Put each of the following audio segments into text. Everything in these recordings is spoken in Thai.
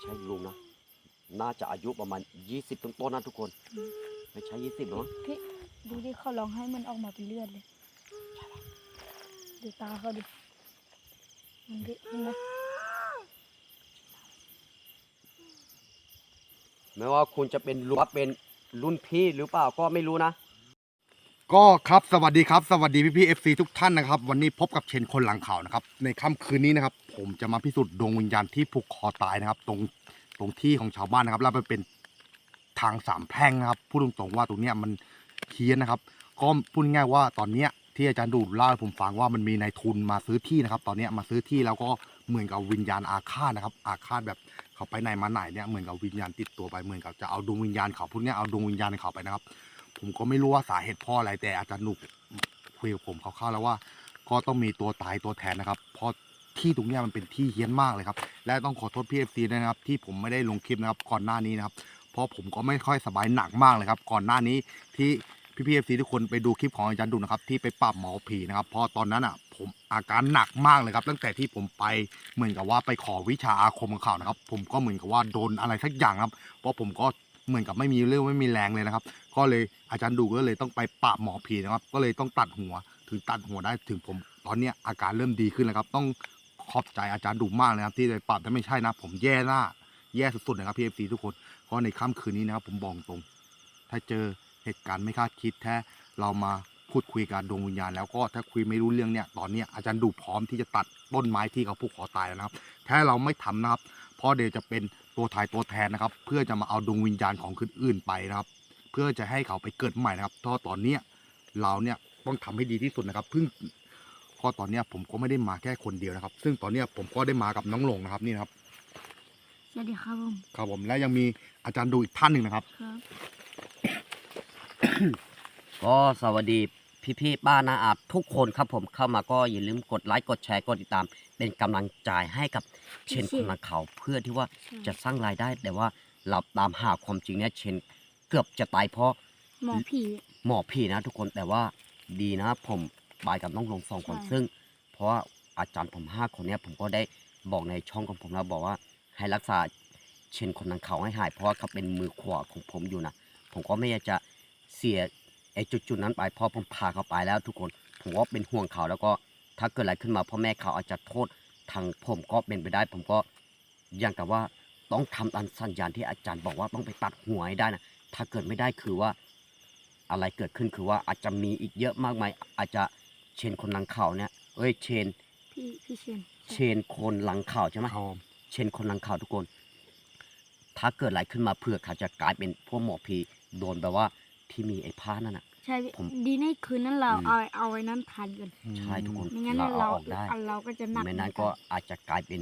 ใช่ลุงนะ น่าจะอายุประมาณ 20ต้นๆนะทุกคน ไม่ใช่ 20หรอกมั้งพี่ดูดิเขาร้องให้มันออกมาเป็นเลือดเลยดูตาเขาดิมันดิเห็นไหมไม่ว่าคุณจะเป็นลุงว่าเป็นรุ่นพี่หรือเปล่าก็ไม่รู้นะ ก็ครับสวัสดีครับสวัสดีพี่พี่เอฟซีทุกท่านนะครับ วันนี้พบกับเชนคนหลังข่าวนะครับ ในค่ำคืนนี้นะครับ ผมจะมาพิสูจน์ดวงวิญญาณที่ผูกคอตายนะครับ ตรงตรงที่ของชาวบ้านนะครับแล้วมันเป็นทางสามแพร่งนะครับพูดตรงๆว่าตรงเนี้ยมันเคี้ยนนะครับก็พูดง่ายว่าตอนเนี้ยที่อาจารย์ดูเล่าให้ผมฟังว่ามันมีนายทุนมาซื้อที่นะครับ ตอนเนี้ยมาซื้อที่แล้วก็เหมือนกับวิญญาณอาฆาตนะครับ อาฆาตแบบเขาไปไหนมาไหนเนี่ยเหมือนกับวิญญาณติดตัวไปเหมือนกับจะเอาดวงวิญญาณเขาพวกเนี้ยเอาดวงวิญญาณเขาไปนะครับ ผมก็ไม่รู้ว่าสาเหตุเพ่ออะไรแต่อาจารย์หนุกคุยกับผมคร่าวๆแล้วว่า ก็ต้องมีตัวตายตัวแทนนะครับ เพราะที่ตรงเนี้ยมันเป็นที่เฮี้ยนมากเลยครับ และต้องขอโทษพี่เอฟซีด้วยนะครับ ที่ผมไม่ได้ลงคลิปนะครับก่อนหน้านี้นะครับ เพราะผมก็ไม่ค่อยสบายหนักมากเลยครับ ก่อนหน้านี้ที่พี่พีเอฟซีทุกคนไปดูคลิปของอาจารย์ดุนะครับที่ไปปราบหมอผีนะครับเพราะตอนนั้นอะผมอาการหนักมากเลยครับ ตั้งแต่ที่ผมไปเหมือนกับว่าไปขอวิชาอาคมของเขานะครับ ผมก็เหมือนกับว่าโดนอะไรสักอย่างครับ เพราะผมก็ เหมือนกับไม่มีเรื่องไม่มีแรงเลยนะครับ ก็เลยอาจารย์ดูก็เลยต้องไปปราบหมอผีนะครับ ก็เลยต้องตัดหัว ถึงตัดหัวได้ถึงผม ตอนเนี้ยอาการเริ่มดีขึ้นแล้วครับ ต้องขอบใจอาจารย์ดูมากเลยครับ ที่ได้ปราบแต่ไม่ใช่นะ ผมแย่หน้าแย่สุดๆนะครับพี่เอฟซีทุกคนก็ในค่ำคืนนี้นะครับผมบอกตรง ถ้าเจอเหตุการณ์ไม่คาดคิดแท้เรามาพูดคุยกับดวงวิญญาณแล้วก็ถ้าคุยไม่รู้เรื่องเนี่ยตอนนี้อาจารย์ดูพร้อมที่จะตัดต้นไม้ที่เขาผูกคอตายแล้วนะครับ ถ้าเราไม่ทำนะครับเพราะเดี๋ยวจะเป็น ตัวถ่ายตัวแทนนะครับ เพื่อจะมาเอาดวงวิญญาณของคนอื่นไปนะครับ เพื่อจะให้เขาไปเกิดใหม่นะครับเพราะตอนเนี้ยเราเนี่ยต้องทำให้ดีที่สุดนะครับเพิ่งเพอตอนเนี้ยผมก็ไม่ได้มาแค่คนเดียวนะครับ ซึ่งตอนเนี้ยผมก็ได้มากับน้องหลงนะครับนี่นะครับสวัสดีครับผมครับผมและยังมีอาจารย์ดูอีกท่านหนึ่งนะครับ ครับ ก็สวัสดี พี่ๆป้านาอาทุกคนครับผมเข้ามาก็อย่าลืมกดไลค์กดแชร์กดติดตาม เป็นกำลังใจให้กับเชนคนละเขาเพื่อที่ว่าจะสร้างรายได้แต่ว่าเราตามหาความจริงเนี่ยเชนเกือบจะตายเพราะหมอผีหมอผีนะทุกคนแต่ว่าดีนะผมบายกับน้องลงสองคนใช่ซึ่ง เพราะว่าอาจารย์ผมห้าคนเนี้ยผมก็ได้บอกในช่องของผมแล้วบอกว่า ให้รักษาเชนคนนังเขาให้หาย เพราะว่าเขาเป็นมือขวาของผมอยู่นะผมก็ไม่อยากจะเสียไอ้จุดๆนั้นไปเพราะผมพาเขาไปแล้วทุกคนผมก็เป็นห่วงเขาแล้วก็ถ้าเกิดอะไรขึ้นมาพ่อแม่เขาอาจจะโทษทางผมก็เป็นไปได้ ผมก็อย่างกับว่าต้องทำตามสัญญาณที่อาจารย์บอกว่าต้องไปตัดหัวให้ได้นะถ้าเกิดไม่ได้คือว่าอะไรเกิดขึ้นคือว่าอาจจะมีอีกเยอะมากมายอาจจะเชนคนหลังข่าวเนี่ยเอ้ยเชนพี่พี่เชนเชนคนหลังข่าวใช่ไหมครับผมเชนคนหลังข่าวทุกคน ถ้าเกิดอะไรขึ้นมาเพื่อเขาจะกลายเป็นพวกหมอผีโดนแบบว่าที่มีไอ้ผ้านั่นน่ะ ใช่พี่ผมดีในคืนนั้นเราอืมเอาเอาไว้นั้นทันกันใช่ทุกคนไม่งั้นเราเราเอาออกได้อันเราก็จะหนักไม่นั้นเหก็มืออาจจะกลายเป็น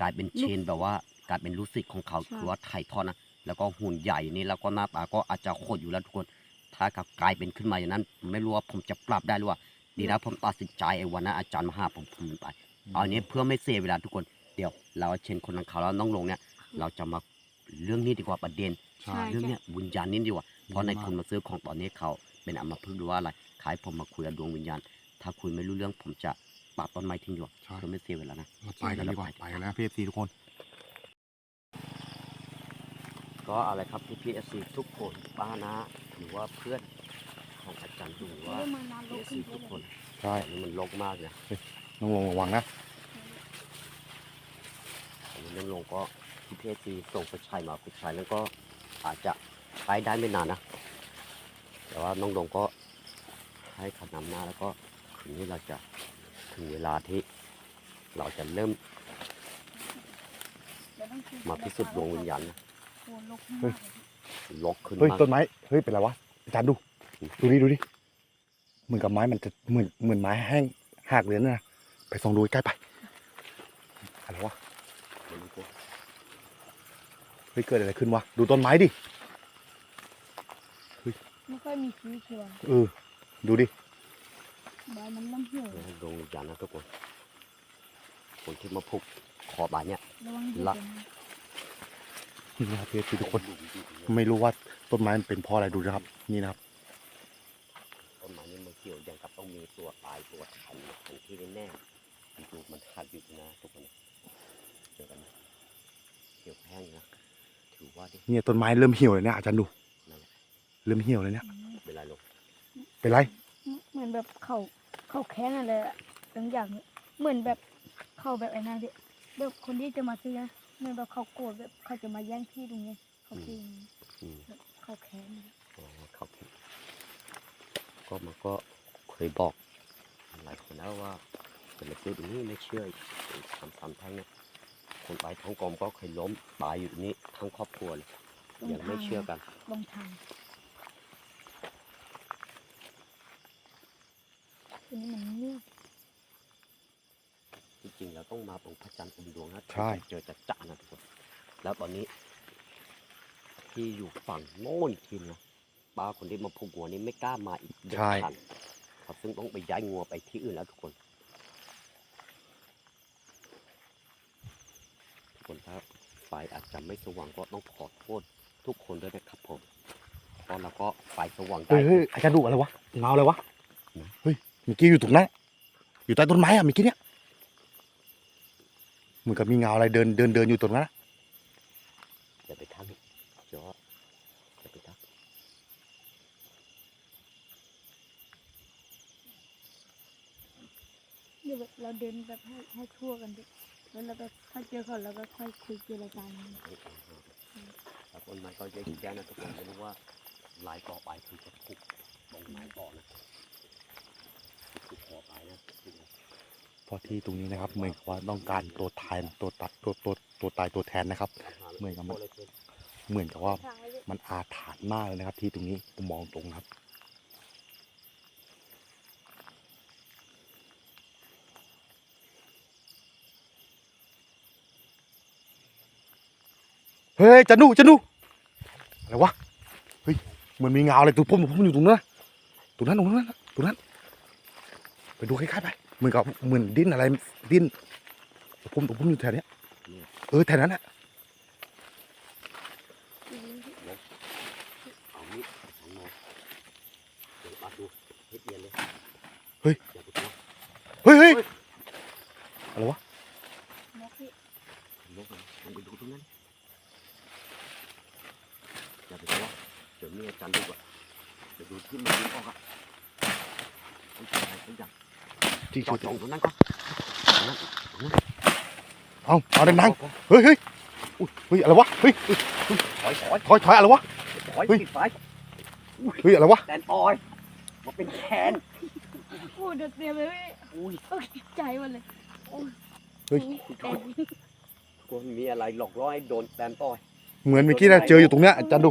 กลายเป็นเชนแบบว่ากลายเป็นลูกศิษย์ของเขาใช่คือว่าถ่ายทอดนะแล้วก็หุ่นใหญ่นี่แล้วก็หน้าตาก็อาจจะโคตรอยู่แล้วทุกคน ถ้ากลับกลายเป็นขึ้นมาอย่างนั้นผมไม่รู้ว่าผมจะปรับได้หรือว่า ดีนะผมตัดสินใจไอ้วันนั้นอาจารย์มาหาผมผมมันไปเอาอันนี้เพื่อไม่เสียเวลาทุกคนเดี๋ยว เราเชนคนนังเขาแล้วน้องลงเนี่ย เราจะมาเรื่องนี้ดีกว่าประเด็นใช่เรื่องเนี้ยวิญญาณนี่ดีกว่าเพราะในทุนมาซื้อของตอนนี้เขา เป็นอัมพฤกษ์หรือว่าอะไรขายผมมาคุยกับดวงวิญญาณ ถ้าคุยไม่รู้เรื่องผมจะปรับต้นไม้ทิ้งดีกว่าใช่เพื่อไม่เสียเวลานะเราไปกันดีกว่าไปกันแล้วพี่เอฟซีทุกคน ก็อะไรครับพี่พีเอซีทุกคนป้านะหรือว่าเพื่อนของอาจารย์ดูว่าเริ่มมานานลพีงเอขึ้ซีนเยทุอะกเลคนยใช่อันนี้มันลกมากเลยน้องลงระวังนะอันนี้น้องลงก็พี่พีเอซีส่งไปชายมาผู้ชายแล้วก็อาจจะใช้ได้ไม่นานนะ แต่ว่าน้องลงก็ให้ขนำหน้าแล้วก็คืนนี้เราจะถึงเวลาที่เราจะเริ่มเดี๋ยวต้องคุยมาพิสูจน์ดวงวิญญาณนะโอ้ลกมากเลยพี่ลกขึ้นเฮ้ยมากต้นไม้เฮ้ยเป็นไรวะอาจารย์ดูดูดิดูดิเหมือนกับไม้มันจะเหมือนเหมือนไม้แห้งหักเลยนะไปส่องดูใกล้ไปอะไรวะไม่รู้ตัวเฮ้ยเกิดอะไรขึ้นวะดูต้นไม้ดิ ไม่ค่อยมีชีวิตชีวาเออดูดิใบมันเริ่มเหี่ยวดวงวิญญาณนะทุกคนคนที่มาพุกคอบาดเนี่ยระวังเหยียบละกันนะนี่นะครับพี่ทุกคน ไม่รู้ว่าต้นไม้มันเป็นเพราะอะไรดูนะครับ นี่นะครับต้นไม้นี่มันเกี่ยวอย่างกับต้องมีตัวตายตัวทันทันที่แน่ๆดูมันขาดอยู่นะทุกคนเจอกันนะขียวแห้งนะถือว่าดิเนี่ยต้นไม้เริ่มเหี่ยวเลยเนี่ยอาจารย์ดูนั่นแหละ เริ่มเหี่ยวเลยเนี่ยอืมเป็นไรลูกเป็นไรเหมือนแบบเขาเขาแค้นอะไรอะบางอย่างเนี่ยเหมือนแบบเขาแบบไอ้นั่นดิแบบคนที่จะมาซื้อนะเหมือนแบบเขาโกรธแบบเขาจะมาแย่งที่ตรงนี้เขาคิดอย่างนี้อืมแบบเขาแค้นอะอ๋อครับก็มันก็เคยบอกหลายคนแล้วว่าจะมาซื้อตรงนี้ไม่เชื่อทำสามแท่งเนี่ยคนไปท้องกลมก็เคยล้มตายอยู่ตรงนี้ทั้งครอบครัวเลยยังไม่เชื่อกันลงทาง นี้มันเงียบจริงๆเราต้องมาตรงพระจันทร์เต็มดวงนะใช่ถึงจะเจอจัดจ้านะทุกคนแล้วตอนนี้ ที่อยู่ฝั่งโน้นอีกทีนะป้าคนที่มาผูกหัวนี้ไม่กล้ามาอีกเด็ดใช่ ขาดเขาซึ่งต้องไปย้ายงัวไปที่อื่นแล้วทุกคนทุกคนครับไฟอาจจะไม่สว่างก็ต้องขอโทษทุกคนด้วยนะครับผมเพราะเราก็ไฟสว่างได้ เฮ้ยเฮ้ยอาจารย์ดูอะไรวะเงาอะไรวะไหนเฮ้ย เมื่อกี้อยู่ตรงนั้นอยู่ใต้ต้นไม้อะเมื่อกี้เนี่ยเหมือนกับมีเงาอะไรเดินเดินเดินอยู่ตรงนั้นอะอย่าไปทักจออย่าไปทักเดี๋ยวแบบเราเดินแบบให้ให้ทั่วกันดิแล้วเราแบบถ้าเจอเขาเราก็ค่อยคุยเจรจากันแล้วต้นไม้ก็เยอะแยะนะทุกคนไม่รู้ว่าลายต่อไปคือจะถูกตรงไหนต่อนะ เพราะที่ตรงนี้นะครับเหมือนกับว่าต้องการตัวแทนตัวตัดตัวตัวตัวตายตัวแทนนะครับ เหมือนกับมันเหมือนกับว่ามันอาถรรพ์มากเลยนะครับ ที่ตรงนี้ผมมองตรงนะครับเฮ้ยจันดูจันดูอะไรวะเฮ้ยเหมือนมีเงาอะไรตัวพุ่มตัวพุ่มอยู่ตรงนั้นตรงนั้นตรงนั้นตรงนั้น ไปดูใกล้ๆไปเหมือนกับเหมือนดิ้นอะไรดิ้นตัวพุ่มตัวพุ่มอยู่แถวเนี้ยเออแถวนั้นแหละเอานี้สองโมงเดี๋ยวปัดดูให้เอียนเลยเฮ้ยอย่าไปกลัวเฮ้ยเฮ้ยอะไรวะนกพี่ลงไปลงไปดูตรงนั้นอย่าไปกลัวเดี๋ยวมีอาจารย์ดูอะเดี๋ยวดูที่มันยิงออกอะไม่ใช่อะไรสักอย่าง ที่จอชุดดตรงตรงนั้นก็ตรงนั้นเอาเอาดังๆเฮ้ยเฮ้ยอุ๊ยเฮ้ยอะไรวะเฮ้ยเฮ้ยถอยถอยถอยถอยอะไรวะถอยเฮ้ยปิดไฟเฮ้ยอะไรวะแดนออยมาเป็นแคนพูดเดือดเสียเลยพี่อุ้ยตกใจหมดเลยโอ้ยเฮ้ยแต่คนมีอะไรหลอกล่อให้โดนแดนต่อย เหมือนเมื่อกี้นะเจออยู่ตรงเนี้ยอาจารย์ดู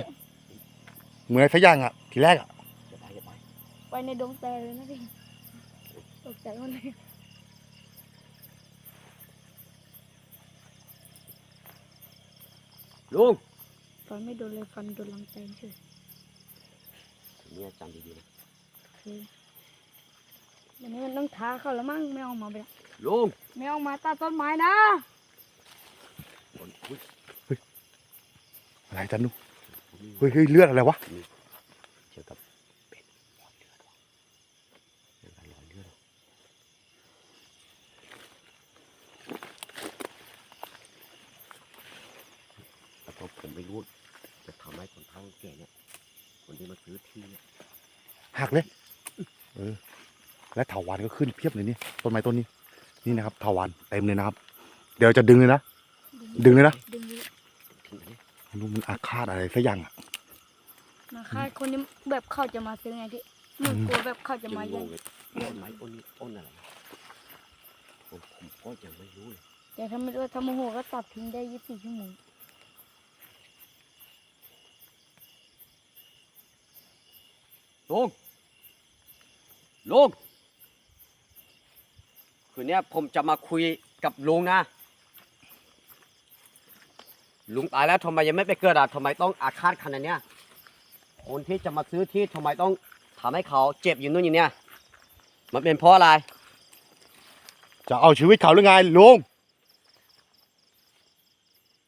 เหมือนอะไรสักอย่างอะทีแรกอะอย่าไปอย่าไปไปในดงแต่เลยนะพี่ ตกใจหมดเลยลุงฟันไม่โดนเลยฟันโดนลังแตนเฉยนี่อาจารย์ดีๆนะคือวันนี้มันต้องท้าเขาแล้วมั้งไม่เออกมาไปละลุงไม่เออกมาตัดต้นไม้นะคนอุ้ยอะไรอาจารย์ดูผมมีเฮ้ยเฮ้ยเลือดอะไรวะเจอกับเป็นรอยเลือดว่ะยังไงรอยเลือดว่ะ แต่พอผมไม่รู้จะทำให้คนเฒ่าแก่เนี่ย คนที่มาซื้อที่เนี่ยหักเลย เออ และเถาวันก็ขึ้นเพียบเลยนี่ต้นไม้ต้นนี้ นี่นะครับเถาวันเต็มเลยนะครับ เดี๋ยวจะดึงเลยนะ ดึงเลยนะ ดึงเลยที่ไหนไม่รู้มันอาฆาตอะไรสักอย่างอะมาค่ายคนนี้แบบเขาจะมาซื้อไงพี่เหมือนกลัวแบบเขาจะยังมางแย่งงเลยต้นไม้ต้นนี้ต้นอะไรผมผมก็ยังไม่รู้เลยแต่ถ้าไม่รู้ถ้าโมโหก็ตัดทิ้งได้ยี่สิบชั่วโมง ลุงลุงคืนเนี้ยผมจะมาคุยกับลุงนะ ลุงตายแล้วทำไมยังไม่ไปเกิดอะทำไมต้องอาฆาตขนาดเนี้ยคนที่จะมาซื้อที่ทำไมต้องทำให้เขาเจ็บอยู่นู่นอย่างเนี้ยมันเป็นเพราะอะไร จะเอาชีวิตเขาหรือไงลุง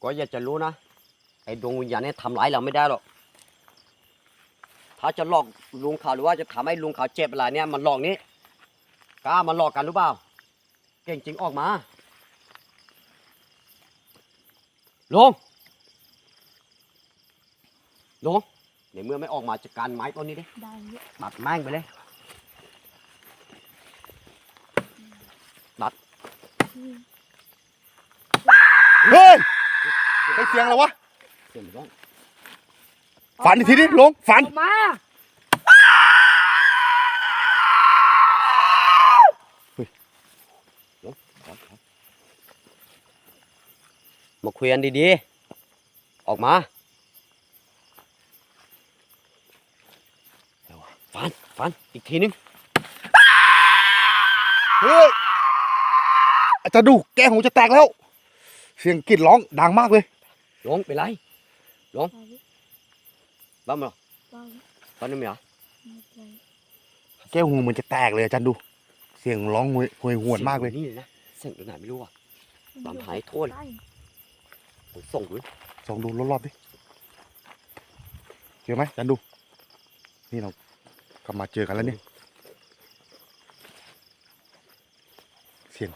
ก็อยากจะรู้นะ ไอ้ดวงวิญญาณเนี่ยทำร้ายเราไม่ได้หรอก ถ้าจะหลอกลุงเขาหรือว่าจะทำให้ลุงเขาเจ็บอะไรเนี่ยมันหลอกนี้กล้ามันหลอกกันหรือเปล่า เก่งจริงออกมาลุงลงในเมื่อไม่ออกมาจัดการไม้ต้นนี้ดิได้เยอะตัดแม่งไปเลยอืมเฮ้ยไอเสียงอะไรวะเสียงร้อง ฝันอีกทีดิลงฝันออกมามาคุยกันดีๆ ออกมาเร็วฟันฟันอีกทีนึง เฮ้ยอาจารย์ดูแก้หูจะแตกแล้ว เสียงกรีดร้องดังมากเลยลงไปไรได้เยอะ บ้ามั้ยได้เยอะบ้านนี่มั้ยไม่เป็นไรแก้วหูเหมันจะแตกเลยอาจารย์ดู เสียงร้องหวยหวยหวนมากเลยนี่นะเสียงตัวไหนไม่รู้อะตามหายโทษได้ผมส่งดูส่องดูรอบๆดิเจอไหมอาจารย์ดู นี่เรากลับมาเจอกันแล้วเนี่ยเสียง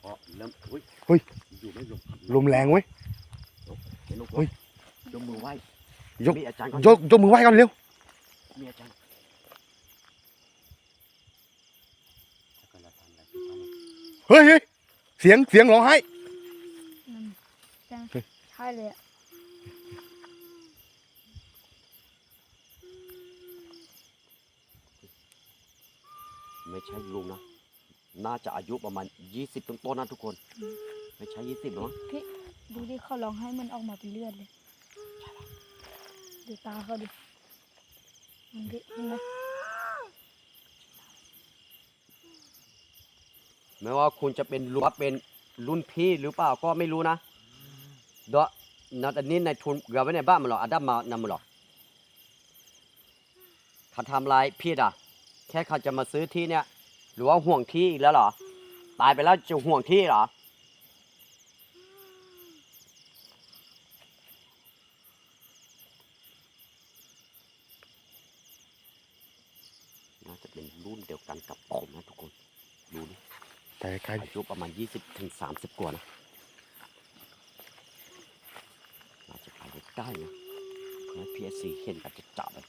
เพราะเริ่มอุ้ยเฮ้ยอยู่ไม่ลงลมแรงเว้ยเห็นลงเฮ้ยยกมือไหว้ยก มีอาจารย์ก่อนยกยกมือไหว้กันเร็ว มีอาจารย์แล้วก็เราทำอะไรที่ทำเฮ้ยเฮ้ยเสียงเสียงร้องไห้ อืมใช่เฮ้ย ใช่เลยอะไม่ใช่ลุงนะ น่าจะอายุประมาณ 20ต้นๆนะทุกคน ไม่ใช่ 20หรอกมั้ง ดูดิเขาร้องให้มันออกมาเป็นเลือดเลยดูตาเขาดิมันดิเห็นไหมไม่ว่าคุณจะเป็นรุ่นเป็นรุ่นพี่หรือเปล่าก็ไม่รู้นะเดาะนัดอันนี้ในทุนเราไว้ในบ้านมันหรออาดัมมานำมันหรอเขาทำลายพี่อะ แค่เขาจะมาซื้อที่เนี่ย หรือว่าห่วงที่อีกแล้วหรอ ตายไปแล้วจะห่วงที่หรอ น่าจะเป็นรุ่นเดียวกันกับผมนะทุกคน ดูดิ ไปไกล อายุประมาณ 20ถึง30 กว่านะน่าจะไปได้ใกล้นะแล้วพีเอสซีเห็นอาจจะจับเลย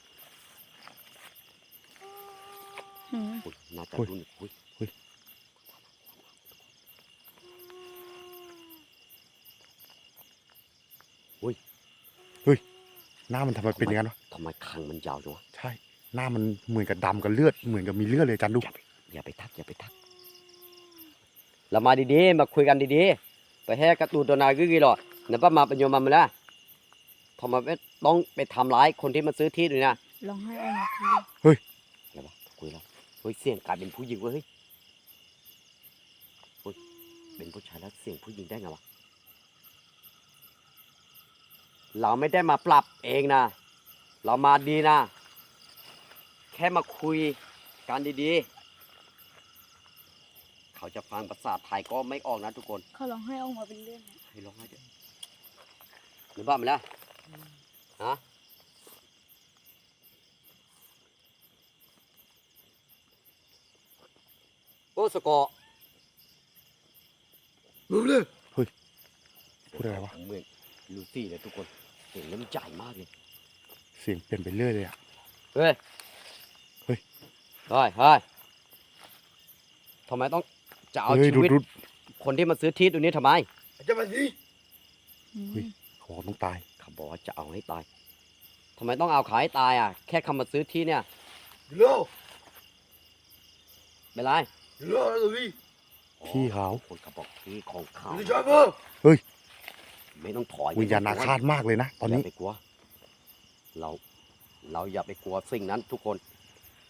อืมอุ๊ยน่าจะรุ่นอุ้ยหน้ามันทำไมเป็นอย่างนั้นวะทำไมคางมันยาวจังวะใช่ หน้ามันเหมือนกับดำกับเลือด เหมือนกับมีเลือดเลยอาจารย์ดูอย่าไปอย่าไปทักอย่าไปทัก เรามาดีๆ มาคุยกันดีๆ ไปให้การะตูนตัวนายก็กี่หรอเนี่ยป้ามาเป็นโยมมามาแล้วทำไมไม่ต้องไปทำร้ายคนที่มาซื้อที่ด้วยนะร้องให้ออกมาเป็นเลือดอะไรวะคุยแล้วเฮ้ยเสียงกลายเป็นผู้หญิงเว้ยเฮ้ยเฮ้ยเป็นผู้ชายแล้วเสียงผู้หญิงได้ไงวะเราไม่ได้มาปรับเองนะ เรามาดีนะ แค่มาคุยกันดีๆ เขาจะฟังภาษาไทยก็ไม่ออกนะทุกคนเขาร้องให้ออกมาเป็นเลือดนะให้ร้องไห้เดี๋ยวหรือบ้ามาแล้วฮะโอ้สกอร์รู้เลยเฮ้ยพูดอะไรวะเหมือนลูซี่เลยทุกคนเสียงเริ่มใหญ่มากเลยเสียงเปลี่ยนไปเรื่อยเลยอะเฮ้ยเฮ้ยเฮ้ยเฮ้ยทำไมต้อง จะเอาเฮ้ยชีดูวิต ดู คนที่มาซื้อที่ตรงนี้ทำไม จะมาสิอืมเฮ้ย เขาบอกต้องตาย เขาบอกว่าจะเอาให้ตายทำไมต้องเอาเขาให้ตายอะ แค่เขามาซื้อที่เนี่ยโลเป็นไรโลเลยพี่เขาคนเขาบอกที่ของเขาชอบเฮ้ยไม่ต้องถอยวิญญาณอาฆาตมากเลยนะตอนนี้ ย่าไปกลัว เรา เราอย่าไปกลัวสิ่งนั้นทุกคน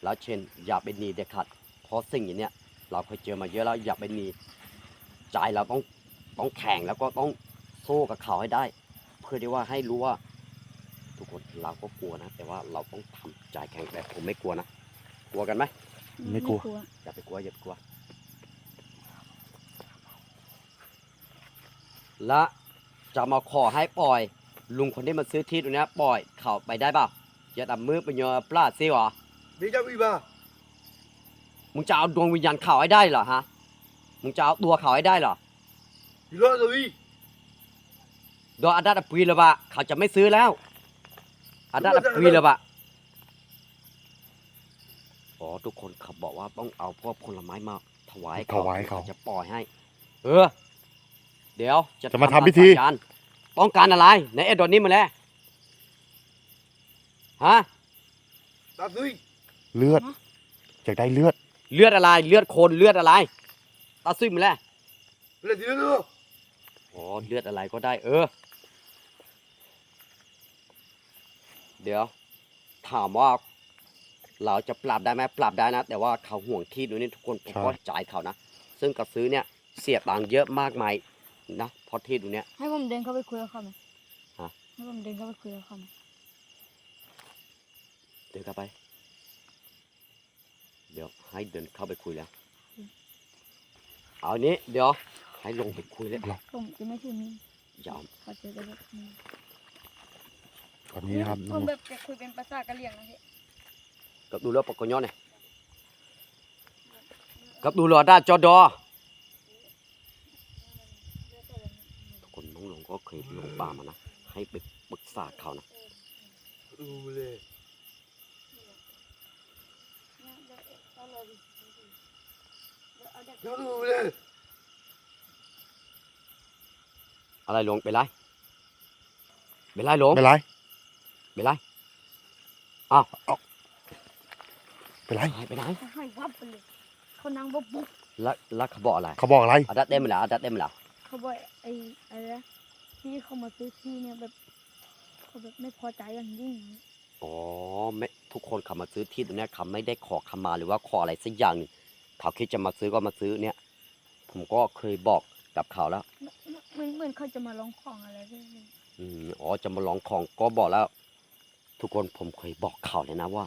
แล้วเช่น อย่าไปหนีเด็ดขาดเพราะสิ่งอย่างเนี้ย เราเคยเจอมาเยอะแล้วอย่าไปหนีใจเราต้องต้องแข่งแล้วก็ต้องสู้กับเขาให้ได้ เพื่อที่ว่าให้รู้ว่า ทุกคนเราก็กลัวนะ แต่ว่าเราต้องทำใจแข็งแบบผมไม่กลัวนะกลัวกันไหมไม่กลัวอย่าไปกลัวอย่าไปกลัว และจะมาขอให้ปล่อย ลุงคนที่มาซื้อที่ตรงเนี้ยปล่อยเขาไปได้เปล่าอย่าทำมือเป็นโยปลาซิวะนี่จะวีบ้า มึงจะเอาดวงวิญญาณเขาให้ได้เหรอฮะ มึงจะเอาตัวเขาให้ได้เหรอโลเลยดอกอาดัตปุยละบะเขาจะไม่ซื้อแล้วอาดัตปุยละบะอ๋อทุกคนเขาบอกว่าต้องเอาพวกผลไม้มาถวายถวายเขา จะปล่อยให้ เออ เดี๋ยวจะมาทำพิธีสายันต้องการอะไรไหนเอ็ดดอนนี้มาแล้วฮะตาซุยเลือดอยากได้เลือด เลือดอะไร เลือดคนเลือดอะไรตาซุยมาแล้วเล่นทีละตัวอ๋อเลือดอะไรก็ได้ เออ เดี๋ยว ถามว่า เราจะปรับได้ไหมปรับได้นะ แต่ว่าเขาห่วงที่ดูนี่ทุกคนผมก็จ่ายเขานะ ซึ่งกับซื้อเนี่ย เสียตังค์เยอะมากมายนะเพราะที่ดูเนี่ย ให้ผมเดินเข้าไปคุยกับเขาไหมฮะให้ผมเดินเข้าไปคุยกับเขาไหมเดินเข้าไป เดี๋ยวให้เดินเข้าไปคุยแล้ว เอานี้เดี๋ยวให้ลงไปคุยเลยผมจะไม่ถือมีดยอมเขาจะได้แบบนี้ตอนนี้นะครับผมแบบจะคุยเป็นภาษากะเหรี่ยงนะพี่กับดูแล้วปกกย้อนเนี่ยกับดูรอด้าจอดอทุกคนน้องหลงก็เคยลงป่ามานะให้ไปปรึกษาเขานะดูเลย ดูเลยอะไรหลงไปนไรเป็นไรหลงเป็นไรเป็นไรเป็นไรหายไปไหนเขาให้วับไปเลยเขานั่งวับปุ๊บแล้วแล้วเขาบอกอะไรเขาบอกอะไรอาดัดเต็มแล้วอาดัดเต็มแล้วเขาบอกไอ้อะไรนะที่เขามาซื้อที่เนี่ยแบบเขาแบบไม่พอใจอย่างยิ่งอ๋อไม่ทุกคนเขามาซื้อที่ตรงเนี้ยเขาไม่ได้ขอขมาหรือว่าขออะไรสักอย่างหนึ่ง เขาคิดจะมาซื้อก็มาซื้อเนี่ย ผมก็เคยบอกกับเขาแล้ว เหมือนเหมือนเขาจะมาร้องของอะไรพี่อืมอ๋อจะมาลองของก็บอกแล้ว ทุกคนผมเคยบอกเขาเลยนะว่า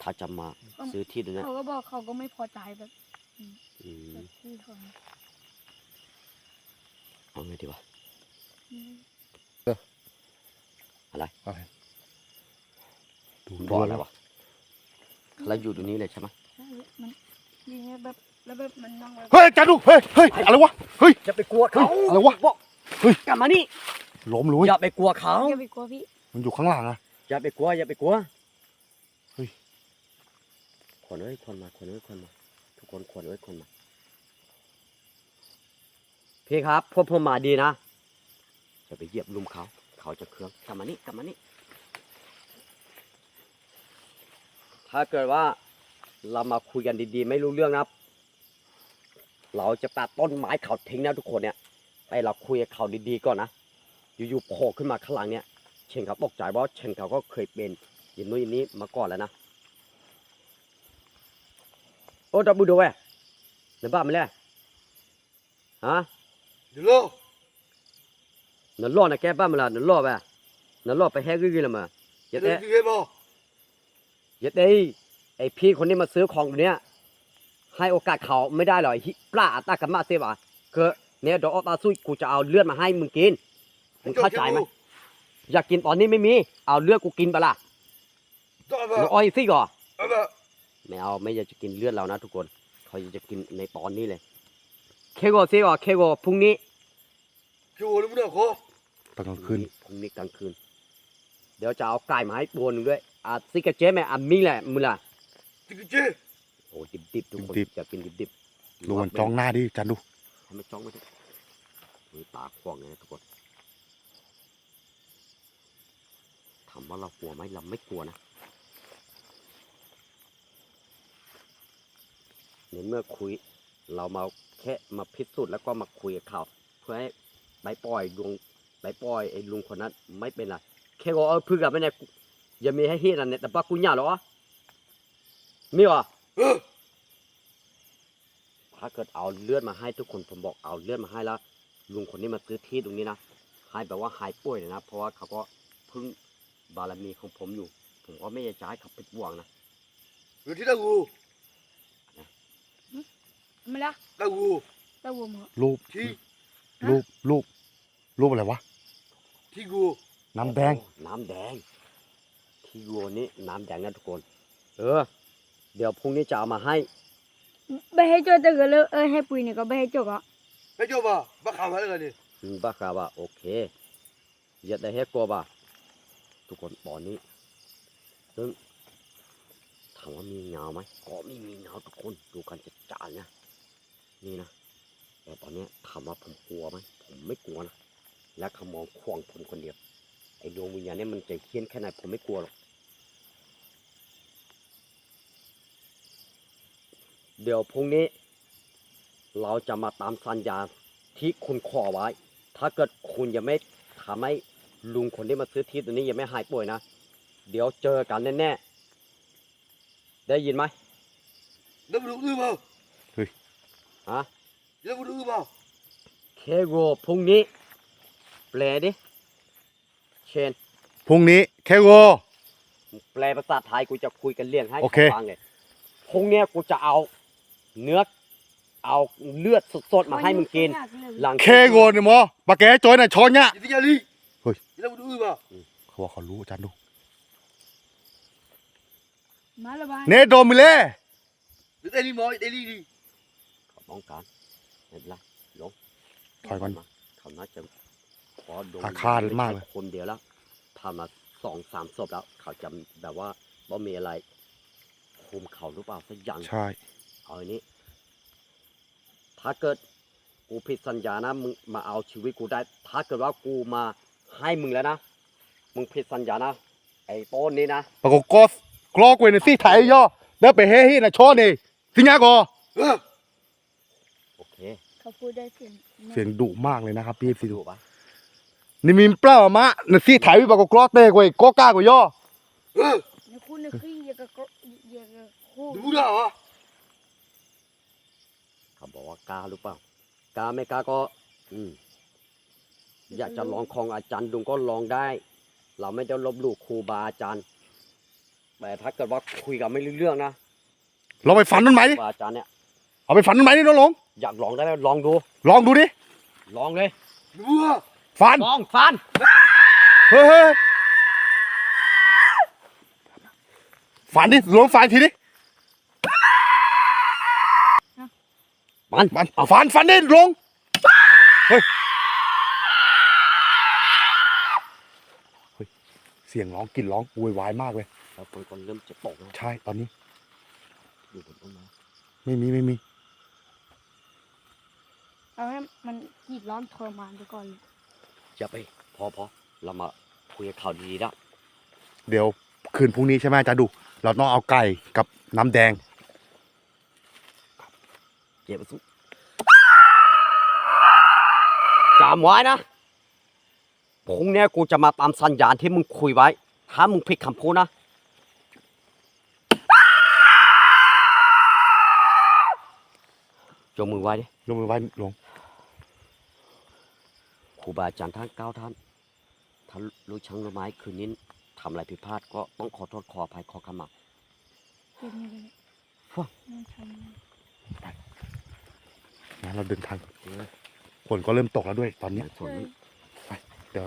ถ้าจะมาซื้อที่ตรงเนี้ยเขาก็บอกเขาก็ไม่พอใจแบบอืมแบบที่เขาเอาไงดีวะดูบอกด้วอะยไรวะแล้วอยู่ตรงนี้เลยใช่ไหมใช่มันอ ย่างเงี้ยแบบแล้วแบบมันนั่งแบบเฮ้ยจันดูเฮ้ยเฮ้ยอะไรวะเฮ้ยจะไปกลัวเขาเฮ้ยอะไรวะบอกเฮ้ย กลับมานี่ล้มเลยเว้ยอย่าไปกลัวเขาอย่าไปกลัวพี่มันอยู่ข้างหลังอะ อย่าไปกลัวอย่าไปกลัวเฮ้ยคนเอ้ยคนมาคนเอ้ยคนมาทุกคนคนเอ้ยคนมาพี่ครับพวกผมมาดีนะจะไปเหยียบลุมเขาเขาจะเครื่องกลับมานี่กลับมานี่ถ้าเกิดว่า เรามาคุยกันดีๆ ไม่รู้เรื่องนะเราจะตัดต้นไม้เขาทิ้งนะทุกคนเนี่ยไปเราคุยกับเขาดีๆก่อนนะอยู่ๆโผล่ขึ้นมาข้างหลังเนี่ยเชนเขาตกใจเพราะเชนเขาก็เคยเป็นอย่างนู้นอย่างนี้มาก่อนแล้วนะโอ้ดับบูโดเว้ยในบ้านมาแล้วฮะดูโลนั่นล่อนะแกบ้านมาแล้วนั่นล่อไปนั่นล่อไปแฮกกี้ละมาเยัดดูเอ๊ะที่เก็บบ่เยัดเอ้ย ไอพี่คนนี้มาซื้อของตัวเนี้ยให้โอกาสเขาไม่ได้หรอกไอ้ฮิปลาอัตากัมมาเซบะคือเนี่ยเดี๋ยวเอาตาซุยกูจะเอาเลือดมาให้มึงกินมึงเข้าใจไหมอยากกินตอนนี้ไม่มี เอาเลือดกูกินไปละต่อมึมางอ้อยสิก่อนเอามาไม่เอาไม่อยากจะกินเลือดเรานะทุกคนเขาอยากจะกินในตอนนี้เลยเคโกเซวะเคโกพรุ่งนี้คิวรู้มั้ยขอตอนกลางคืนพรุ่งนี้กลางคืน เดี๋ยวจะเอาไก่มาให้ตัวหนึ่งด้วยอะซิกาเจแม่อะมิงแหละมึงล่ะติ๊กเจ โอ้ดิบดิบๆทุกคนดิบ อยากกินดิบดิบๆดูมันจ้องหน้าดิจันดูให้มันจ้องไม่ได้มีตาขวางเลยนะทุกคนถามว่าเรากลัวไหมเราไม่กลัวนะในเมื่อคุย เรามาแค่มาพิสูจน์แล้วก็มาคุยกับเขาเพื่อให้ใบปล่อยลุงใบปล่อยไอ้ลุงคนนั้นไม่เป็นไรแค่ก็เออพึ่งกับไม่เนี่ยอย่ามีให้เฮ็ดอันเนี่ยแต่ป้ากูหย่าเหรอ มีวะเออถ้าเกิดเอาเลือดมาให้ทุกคนผมบอกเอาเลือดมาให้แล้วลุงคนนี้มาซื้อที่ตรงนี้นะให้แบบว่าหายป่วยเลยนะเพราะว่าเขาก็พึ่งบารมีของผมอยู่ ผมก็ไม่อยากจะให้เขาผิดหวังนะดูที่ตะกูไม่ละตะกูตะวัวมึงรูปที่รูปรูปรูปอะไรวะที่กูน้ำแดงโอ้น้ำแดงที่วัวนี้น้ำแดงนะทุกคน เออ เดี๋ยวพรุ่งนี้จะเอามาให้ไปให้โจตะเกเลยเออให้ปุยเนี่ยก็ไปให้โจกอะไปจบบ่บักข่าวมาแล้วกันนี่อืมบ้าครับว่าโอเคอย่าได้ให้กลัวบ่าทุกคนตอนนี้ซึ่งถามว่ามีเงาไหมก็ไม่มีเงาทุกคนดูกันจะจานนะนี่นะแต่ตอนนี้ถามว่าผมกลัวไหมผมไม่กลัวนะและเขามองควงผมคนเดียวไอ้ดวงวิญญาณเนี่ยมันจะเฮี้ยนแค่ไหนผมไม่กลัวหรอก เดี๋ยวพรุ่งนี้ เราจะมาตามสัญญาที่คุณขอไว้ ถ้าเกิดคุณยังไม่ทำให้ลุงคนที่มาซื้อที่ตัวนี้ยังไม่หายป่วยนะ เดี๋ยวเจอกันแน่ๆ ได้ยินไหม Nó vừa ư vào ฮะ Nó vừa ư vào เคโรพรุ่งนี้ แปลดิ เชน พรุ่งนี้เคโกแปลภาษาไทยกูจะคุยกันเรื่องให้โอเค ขาฟังเลยพรุ่งเนี้ยกูจะเอา เนื้อเอาเลือดสดๆมาให้มึงกิน หลังเคโกเนี่ยหมอปากแกจอยน่ะช้อนเนี่ย Đi theo đi Ôi. Nó vừa ư vào เขาบอกเขารู้อาจารย์ดูมาละบายเนโดมิเล่ Đi đây đi mỏi đây đi đi เขาต้องการไม่เป็นไรลงถอยก่อนมาเขาน่าจะขอดมอาฆาตมากเลย คนเดียวแล้วผ่านมาสองสามศพแล้ว เขาจำแบบว่าว่ามีอะไรคุมเขาหรือเปล่าสักอย่าง ใช่ เอาอันนี้ ถ้าเกิดกูผิดสัญญานะมึงมาเอาชีวิตกูได้ ถ้าเกิดว่ากูมาให้มึงแล้วนะ มึงผิดสัญญานะไอ้ต้นนี้นะปากกอสกรอกเวยในซี่ไทยย่อเดินไปเฮฮีน่ะช้อนนี่สิญญากอ Ừ โอเคเขาพูดได้เสียงเสียงดุมากเลยนะครับพี่สิดูดูปะนี่มีเปล่ามะในซี่ไทยวิปากกรอกเต้กวยกอกล้ากวยย่อ Ừ ในคุณนึกขึ้นอยากกับอยากกับคู่ Đúng nào hả เขา บอกว่ากล้าหรือเปล่ากล้าไม่กล้าก็ อืม อยากจะลองของอาจารย์ดุงก็ลองได้ เราไม่ได้ลบหลู่ครูบาอาจารย์ แต่ถ้าเกิดว่าคุยกันไม่รู้เรื่องนะลองไปฝันต้นไม้คดิรูบาอาจารย์เนี่ย เอาไปฝันต้นไม้นี่น้องหลงอยากลองได้ไหมลองดู ลองดูดิ ลองเลย Vừa ฝัน ลองฟัน เฮ้ยเฮ้ยฝันดิลองฝันทีดิ มันมันฝันฝันดิลงเฮ้ยเฮ้ยเสียงร้องกลินร้องโวยวายมากเลยแล้วคนก็เริ่มจะตกนะใช่ตอนนี้อยู่บนต้นไม้ไม่มีไม่มีเอาให้มันกรีดร้อนทรมานไปก่อนเลยอย่าไปพอพอเรามาคุยกับข่าวดีๆแล้วเดี๋ยวคืนพรุ่งนี้ใช่ไหมอาจะดู เราต้องเอาไก่กับน้ำแดง เก็บไปสุจำไว้นะพรุ่งเนี้ยกูจะมาตามสัญญาณที่มึงคุยไว้ ถ้ามึงผิดคำพูดนะ จงมือไว้ดิลงมือไว้ลงครูบาอาจารย์ท่านเก้าท่านถ้ารู้ช่างรู้ไม้คืนนี้ทำอะไรผิดพลาดก็ต้องขอโทษขออภัยขอขมาเก็บเงินเลยว้าวนั่นทำไง นะเราเดินทางเออฝนก็เริ่มตกแล้วด้วยตอนเนี้ยส่วนนี้เดี๋ยว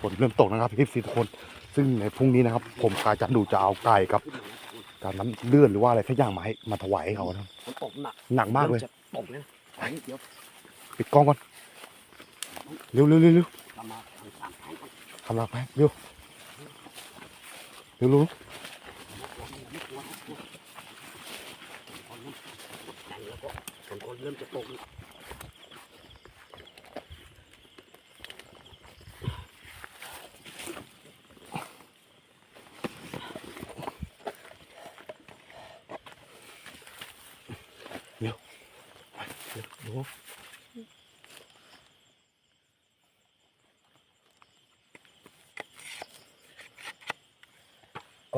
ฝนเริ่มตกนะครับพี่ซีทุกคน ซึ่งในพรุ่งนี้นะครับ ผมกาจะดูจะเอาไก่กับการน้ำเลื่อนหรือว่าอะไรสักอย่างมาให้มาถวายให้เขานะครับฝนตกหนักหนักมากเลยริ่จะตกเลยนะไปเดี๋ยวปิดกล้องก่อนเร็วเร็วเร็วเร็วเรามา ทำสามครั้งก่อนทำลายไปเร็ววเร็วแต่งแล้วก็ฝนก็เริ่มจะตกอีก เร็วเร็ว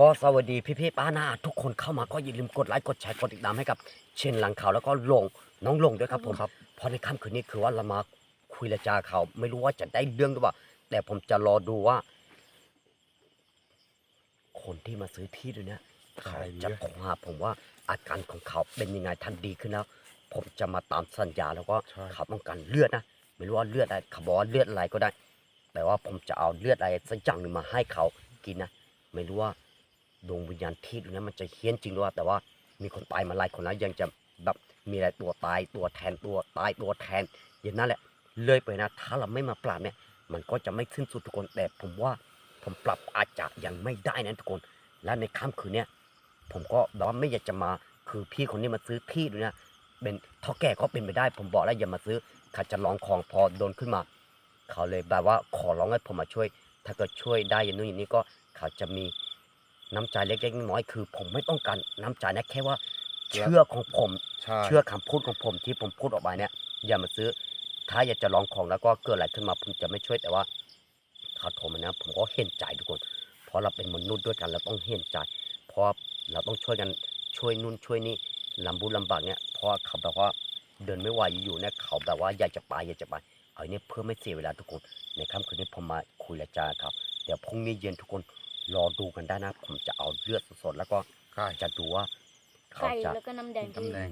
ก็สวัสดีพี่ๆป้านาทุกคนเข้ามาก็อย่าลืมกดไลค์กดแชร์กดติดตามให้กับ เชนหลังข่าวแล้วก็ลงน้องลงด้วยครับผมครับเพราะในค่ำคืนนี้คือว่าเรามาคุยและจาเขาวไม่รู้ว่าจะได้เรื่องหรือเปล่าแต่ผมจะรอดูว่า คนที่มาซื้อที่ด้วยเนี่ยเขาจะโทรหาผมว่าอาการของเขาเป็นยังไงทันดีขึ้นแล้ว ผมจะมาตามสัญญาแล้วก็ใช่เขาต้องการเลือดนะไม่รู้ว่าเลือดอะไรเขาบอกว่าเลือดอะไรก็ได้ แต่ว่าผมจะเอาเลือดอะไรสักอย่างหนึ่งมาให้เขากินนะไม่รู้ว่า ดวงวิญญาณที่ตรงนี้มันจะเฮี้ยนจริงหรือเปล่าแต่ว่ามีคนตายมาหลายคนแล้วยังจะแบบมีอะไรตัวตายตัวแทนตัวตายตัวแทน อย่างนั้นแหละเลยไปนะ ถ้าเราไม่มาปราบเนี่ย มันก็จะไม่สิ้นสุดทุกคนแต่ผมว่าผมปรับอาจจะยังไม่ได้นะทุกคน และในค่ำคืนเนี้ยผมก็แบบว่าไม่อยากจะมาคือพี่คนนี้มาซื้อที่ด้วยนะเป็นเท่าแก่ก็เป็นไปได้ ผมบอกแล้วอย่ามาซื้อเขาจะลองของพอโดนขึ้นมา เขาเลยแบบว่าขอร้องให้ผมมาช่วย ถ้าเกิดช่วยได้อย่างนู้นอย่างนี้ก็เขาจะมี น้ำใจเล็กๆน้อยๆคือ ผมไม่ต้องการน้ำใจนะแค่ว่า เชื่อของผมใช่เชื่อคำพูดของผมที่ผมพูดออกมาเนี่ยอย่ามาซื้อ ถ้าอยากจะลองของแล้วก็เกิดอะไรขึ้นมาผมจะไม่ช่วยแต่ว่าเขาโทรมานะผมก็เห็นใจทุกคน เพราะเราเป็นมนุษย์ด้วยกันเราต้องเห็นใจ เพราะเราต้องช่วยกันช่วยนู่นช่วยนี่ลำบุญลำบากเนี่ยเพราะว่าเขาแบบว่าเดินไม่ไหวอยู่ๆเนี่ยเขาแบบว่าอยากจะไปอยากจะไปเอาเนี่ยเพื่อไม่เสียเวลาทุกคนในค่ำคืนนี้ผมมาคุยและจากับเขาเดี๋ยวพรุ่งนี้เย็นทุกคน รอดูกันได้นะ ผมจะเอาเลือดสดๆแล้วก็ใช่จะดูว่าเขาไข่จะแล้วก็น้ำแดงพี่น้ำแดง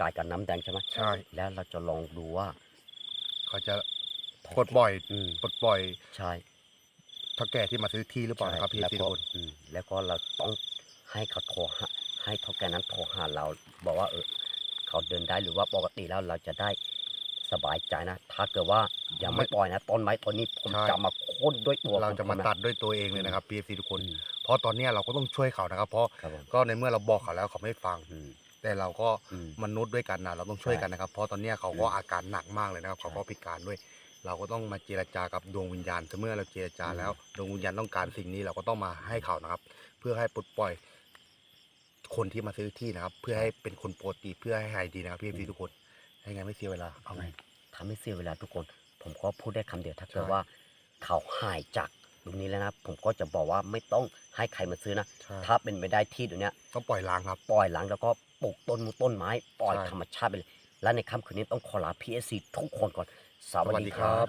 กายกับน้ำแดงใช่ไหมใช่ แล้วเราจะลองดูว่าเขาจะปลดปล่อยอืมปลดปล่อยใช่เท่าแก่ที่มาซื้อที่หรือเปล่านะครับพี่แล้วซีก็คนอืมแล้วก็เราต้องให้เขาโทรหาให้เท่าแก่นั้นโทรหาเรา บอกว่าเออเขาเดินได้หรือว่าปกติแล้วเราจะได้ สบายใจนะ ถ้าเกิดว่ายังไม่ปล่อยนะต้นไม้ต้นนี้ผมจะมาโค่นด้วยตัวเราของจะผมานะตัดด้วยตัวเองเลยนะครับพี่ซีทุกคนอืมเพราะตอนเนี้ยเราก็ต้องช่วยเขานะครับ เพราะครับผมก็ในเมื่อเราบอกเขาแล้วเขาไม่ฟัง อืมแต่เราก็อืม มนุษย์ด้วยกันนะเราต้องช่วยกันนะครับ เพราะตอนเนี้ยเขาก็อืมอาการหนักมากเลยนะครับใช่เขาก็พิการด้วย เราก็ต้องมาเจรจากับดวงวิญญาณเมื่อเราเจรจาอืมแล้วดวงวิญญาณต้องการสิ่งนี้เราก็ต้องมาให้เขานะครับ เพื่อให้ปลดปล่อย คนที่มาซื้อที่นะครับ เพื่อให้เป็นคนปกติเพื่อให้หายดีนะครับพี่ซีทุกคน ให้ไงไม่เสียเวลาเอาไงทำให้เสียเวลาทุกคน ผมก็พูดได้คำเดียวถ้าเกิดใช่ว่าเขาหายจากตรงนี้แล้วนะ ผมก็จะบอกว่าไม่ต้องให้ใครมาซื้อนะใช่ถ้าเป็นไปได้ที่ตรงเนี้ยต้องปล่อยล้างครับ ปล่อยหลังแล้วก็ปลูกต้นมูต้นไม้ปล่อยใช่ธรรมชาติไปเลย และในค่ำคืนนี้ต้องขอลาพีเอสซีทุกคนก่อน สวัสสวัสดีดีคครัรับบ